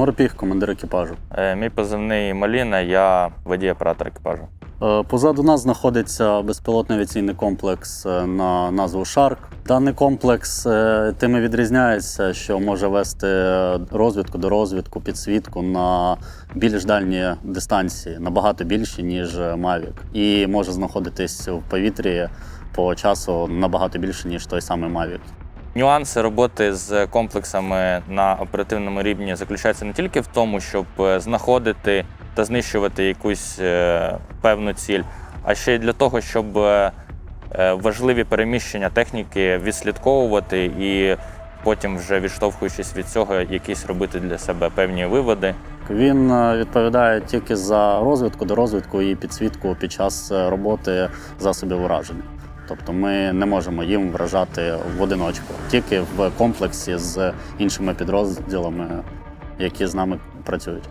Морпіг, командир екіпажу. Е, Мій позивний Маліна, я водій оператор екіпажу. Е, Позаду нас знаходиться безпілотний авіаційний комплекс е, на назву Шарк. Даний комплекс е, тим і відрізняється, що може вести розвідку до розвідку, підсвітку на більш дальні дистанції, набагато більші, ніж Mavic. І може знаходитись в повітрі по часу набагато більше, ніж той самий Mavic. Нюанси роботи з комплексами на оперативному рівні заключаються не тільки в тому, щоб е, знаходити та знищувати якусь е, певну ціль, а ще й для того, щоб е, важливі переміщення техніки відслідковувати і потім, вже відштовхуючись від цього, якісь робити для себе певні виводи. Він відповідає тільки за розвідку до розвідку і підсвітку під час роботи засобів ураження. Тобто ми не можемо їм вражати в одиночку, тільки в комплексі з іншими підрозділами, які з нами працюють.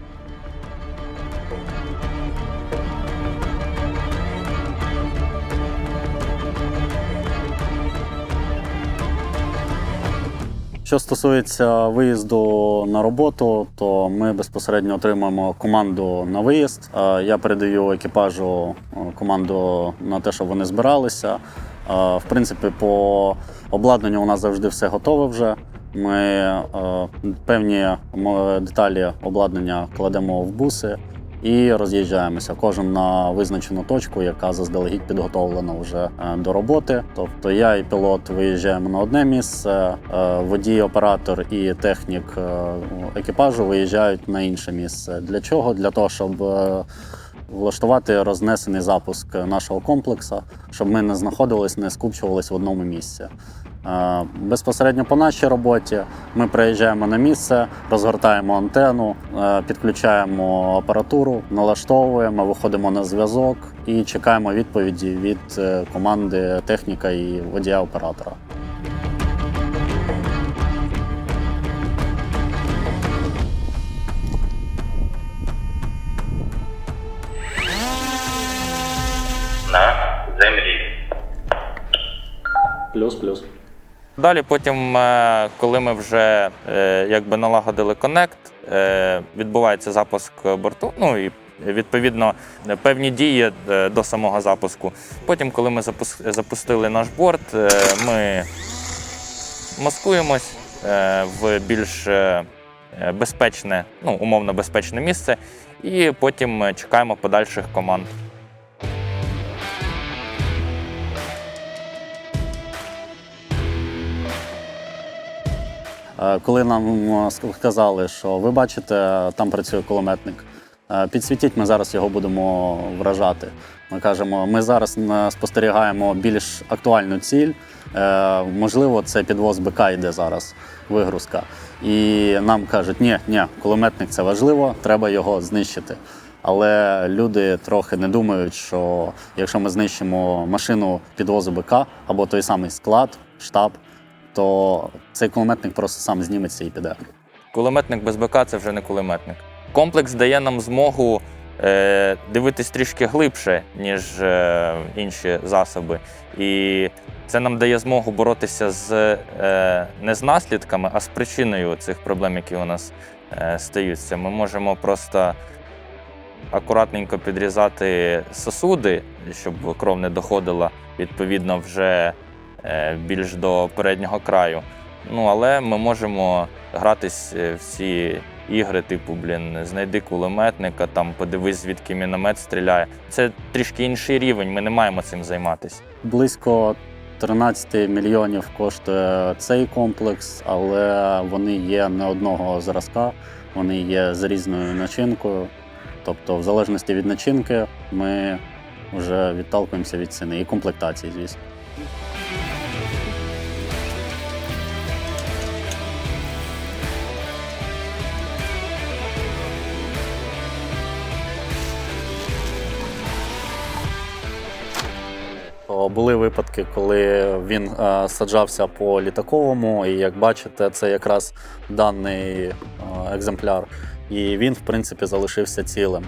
Що стосується виїзду на роботу, то ми безпосередньо отримуємо команду на виїзд. Е, Я передаю екіпажу е, команду на те, щоб вони збиралися. Е, В принципі, по обладнанню у нас завжди все готове вже. Ми е, певні деталі обладнання кладемо в буси і роз'їжджаємося. Кожен на визначену точку, яка заздалегідь підготовлена вже е, до роботи. Тобто я і пілот виїжджаємо на одне місце, водій, оператор і технік екіпажу виїжджають на інше місце. Для чого? Для того, щоб влаштувати рознесений запуск нашого комплексу, щоб ми не знаходились, не скупчувалися в одному місці. Е, Безпосередньо по нашій роботі ми приїжджаємо на місце, розгортаємо антенну, е, підключаємо апаратуру, налаштовуємо, виходимо на зв'язок і чекаємо відповіді від е, команди техніка і водія оператора. Далі, потім, е, коли ми вже е, якби налагодили коннект, е, відбувається запуск борту. Ну і відповідно певні дії до самого запуску. Потім, коли ми запустили наш борт, ми маскуємось в більш безпечне, ну умовно безпечне місце, і потім чекаємо подальших команд. Коли нам е, сказали, що ви бачите, там працює кулеметник, е, підсвітіть, ми зараз його будемо вражати. Ми кажемо, ми зараз е, спостерігаємо більш актуальну ціль. Е, Можливо, це підвоз БК йде зараз, вигрузка. І нам кажуть, ні, ні, кулеметник це важливо, треба його знищити. Але люди трохи не думають, що якщо ми знищимо машину підвозу БК або той самий склад, штаб, то цей кулеметник просто сам зніметься і піде. Кулеметник без БК це вже не кулеметник. Комплекс дає нам змогу е, дивитись трішки глибше, ніж е, інші засоби. І це нам дає змогу боротися з е, не з наслідками, а з причиною цих проблем, які у нас е, стаються. Ми можемо просто акуратненько підрізати сосуди, щоб кров не доходила відповідно вже більш до переднього краю. Ну, але ми можемо гратись е, в ці ігри, типу, блін, знайди кулеметника, там подивись, звідки міномет стріляє. Це трішки інший рівень, ми не маємо цим займатися. Близько 13 мільйонів коштує цей комплекс, але вони є не одного зразка, вони є з різною начинкою. Тобто, в залежності від начинки, ми вже відталкуємося від ціни і комплектації, звісно. Були випадки, коли він е, саджався по літаковому, і як бачите, це якраз даний е, екземпляр. І він, в принципі, залишився цілим.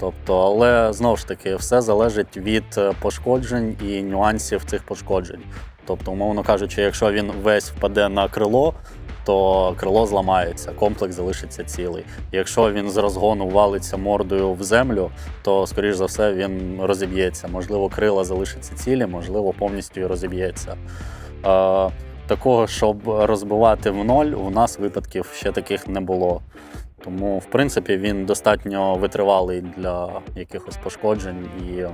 Тобто, але знову ж таки, все залежить від е, пошкоджень і нюансів цих пошкоджень. Тобто, умовно кажучи, якщо він весь впаде на крило, то крило зламається, комплекс залишиться цілий. Якщо він з розгону валиться мордою в землю, то скоріш за все він розіб'ється. Можливо, крила залишаться цілі, можливо, повністю розіб'ється. Такого, щоб розбивати в ноль, у нас випадків ще таких не було. Тому, в принципі, він достатньо витривалий для якихось пошкоджень і е,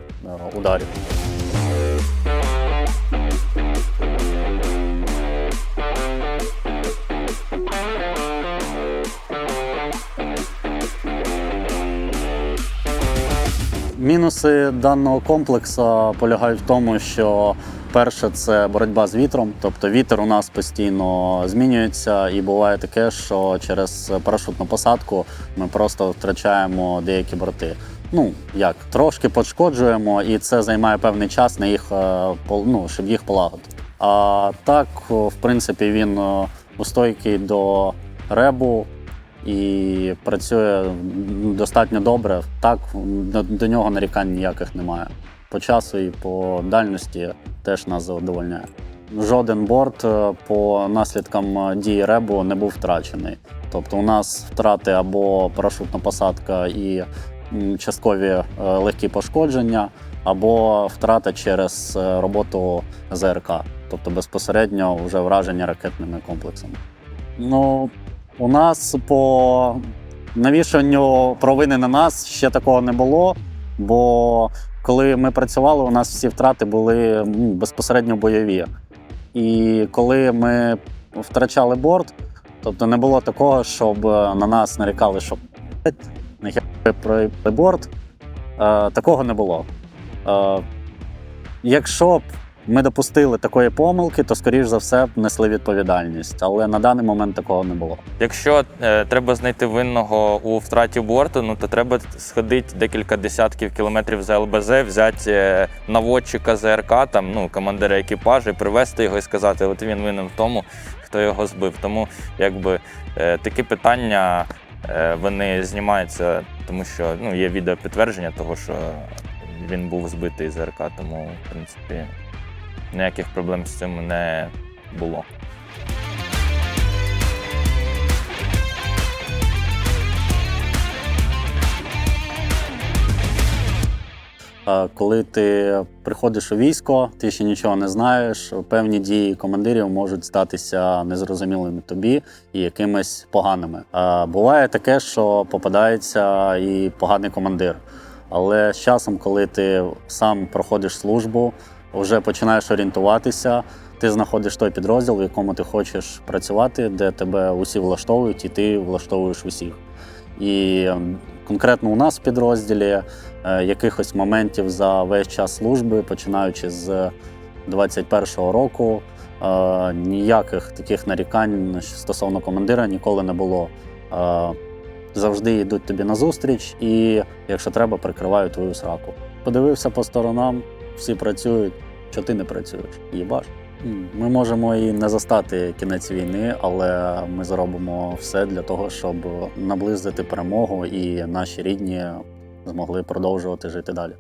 ударів. Мінуси даного комплексу полягають в тому, що перше це боротьба з вітром. Тобто вітер у нас постійно змінюється, і буває таке, що через парашутну посадку ми просто втрачаємо деякі борти. Ну як трошки пошкоджуємо, і це займає певний час на їх е, ну, щоб їх полагодити. А так, в принципі, він о, устойкий до ребу і працює достатньо добре. Так, до, нього нарікань ніяких немає. По часу і по дальності теж нас задовольняє. Жоден борт е, по наслідкам е, дії ребу не був втрачений. Тобто у нас втрати або парашутна посадка і часткові е, легкі пошкодження, або втрата через роботу ЗРК, тобто безпосередньо вже враження ракетними комплексами. Ну, у нас по навішанню провини на нас ще такого не було. Бо коли ми працювали, у нас всі втрати були безпосередньо бойові. І коли ми втрачали борт, тобто не було такого, щоб е, на нас нарікали, що «Блядь, нахер ви проїбали борт. Е, такого не було. Е, якщо б ми допустили такої помилки, то скоріш за все б несли відповідальність. Але на даний момент такого не було. Якщо е, треба знайти винного у втраті борту, ну то треба сходити декілька десятків кілометрів за ЛБЗ, взяти е, наводчика ЗРК, там ну командира екіпажу, і привезти його і сказати, от він винен в тому, хто його збив. Тому якби е, такі питання е, вони знімаються, тому що ну є відеопідтвердження того, що він був збитий ЗРК, тому в принципі ніяких проблем з цим не було. Е, Коли ти приходиш у військо, ти ще нічого не знаєш. Певні дії командирів можуть статися незрозумілими тобі і якимись поганими. Е, Буває таке, що попадається і поганий командир. Але з часом, коли ти сам проходиш службу, вже починаєш орієнтуватися, ти знаходиш той підрозділ, в якому ти хочеш працювати, де тебе усі влаштовують, і ти влаштовуєш усіх. І конкретно у нас в підрозділі е, якихось моментів за весь час служби, починаючи з 21-го року, е, ніяких таких нарікань стосовно командира ніколи не було. Е, Завжди йдуть тобі назустріч, і якщо треба, прикривають твою сраку. Подивився по сторонам, всі працюють, що ти не працюєш. Їбаш. Ми можемо і не застати кінець війни, але ми зробимо все для того, щоб наблизити перемогу і наші рідні змогли продовжувати жити далі.